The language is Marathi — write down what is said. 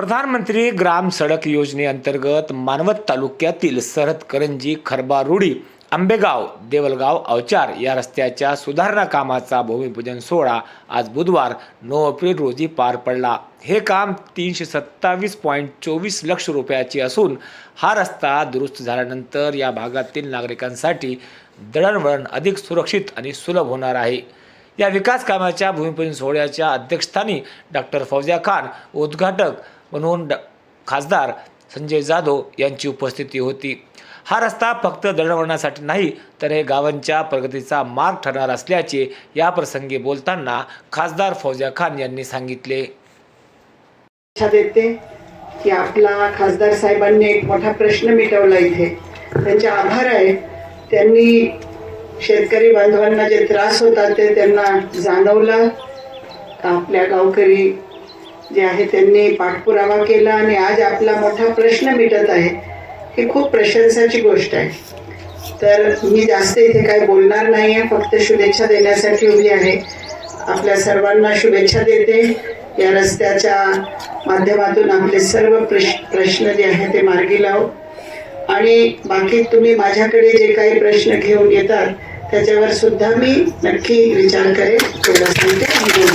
प्रधानमंत्री ग्राम सडक योजनेअंतर्गत मानवत तालुक्यातील सरहदकरंजी खरबा रुडी आंबेगाव देवलगाव अवचार या रस्त्याच्या सुधारणा कामाचा भूमिपूजन सोहळा आज बुधवार नऊ एप्रिल रोजी पार पडला. हे काम तीनशे सत्तावीस पॉईंट चोवीस लक्ष रुपयाचे असून हा रस्ता दुरुस्त झाल्यानंतर या भागातील नागरिकांसाठी दळणवळण अधिक सुरक्षित आणि सुलभ होणार आहे. या विकास कामाच्या भूमिपूजन सोहळ्याच्या अध्यक्षस्थानी डॉक्टर फौजिया खान उद्घाटक म्हणून ड खासदार संजय जाधव यांची उपस्थिती होती. हा रस्ता फक्त दळणवळणासाठी नाही तर हे गावांच्या प्रगतीचा मार्ग ठरणार असल्याचे या प्रसंगी बोलताना खासदार फौजा खान यांनी सांगितले. देते की आपला खासदार साहेबांनी एक मोठा प्रश्न मिटवला इथे. त्यांचे आभार आहे. त्यांनी शेतकरी बांधवांना जे त्रास होता ते त्यांना जाणवला. आपल्या गावकरी जे आहे त्यांनी पाठपुरावा केला आणि आज आपला मोठा प्रश्न मिटत आहे. ही खूप प्रशंसाची गोष्ट आहे. तर मी जास्त इथे काही बोलणार नाही आहे फक्त शुभेच्छा देण्यासाठी उभी आहे. आपल्या सर्वांना शुभेच्छा देते. या रस्त्याच्या माध्यमातून आपले सर्व प्रश प्रश्न जे आहे ते मार्गी लाव. आणि बाकी तुम्ही माझ्याकडे जे काही प्रश्न घेऊन येतात त्याच्यावर सुद्धा मी नक्की विचार करेन. तेवढं सांगते.